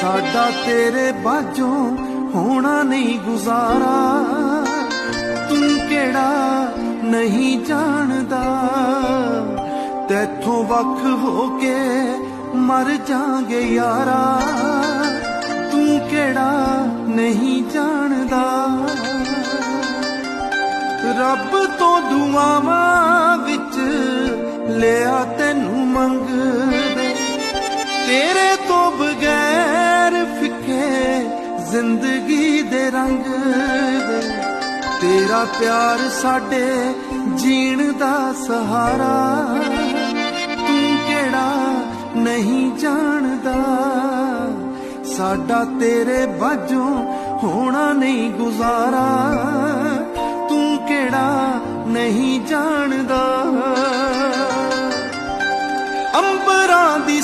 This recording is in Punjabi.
ਸਾਡਾ ਤੇਰੇ ਬਾਝੋਂ ਹੋਣਾ ਨਹੀਂ ਗੁਜ਼ਾਰਾ। ਤੂੰ ਕਿਹੜਾ ਨਹੀਂ ਜਾਣਦਾ। ਤੇਥੋਂ ਵੱਖ ਹੋ ਕੇ ਮਰ ਜਾਾਂਗੇ ਯਾਰਾ। ਤੂੰ ਕਿਹੜਾ ਨਹੀਂ ਜਾਣਦਾ। ਰੱਬ ਤੋਂ ਦੁਆਵਾਂ ਵਿੱਚ ਲਿਆ ਤੈਨੂੰ ਮੰਗਦੇ ਤੇਰੇ ਤੋਂ ਬਗੈਰ ਜ਼ਿੰਦਗੀ ਦੇ ਰੰਗ ਦੇ ਤੇਰਾ ਪਿਆਰ ਸਾਡੇ ਜੀਣ ਦਾ ਸਹਾਰਾ। ਤੂੰ ਕਿਹੜਾ ਨਹੀਂ ਜਾਣਦਾ। ਸਾਡਾ ਤੇਰੇ ਬਾਝੋਂ ਹੋਣਾ ਨਹੀਂ ਗੁਜ਼ਾਰਾ। ਤੂੰ ਕਿਹੜਾ ਨਹੀਂ ਜਾਣਦਾ। ਅੰਬਰਾਂ ਦੀ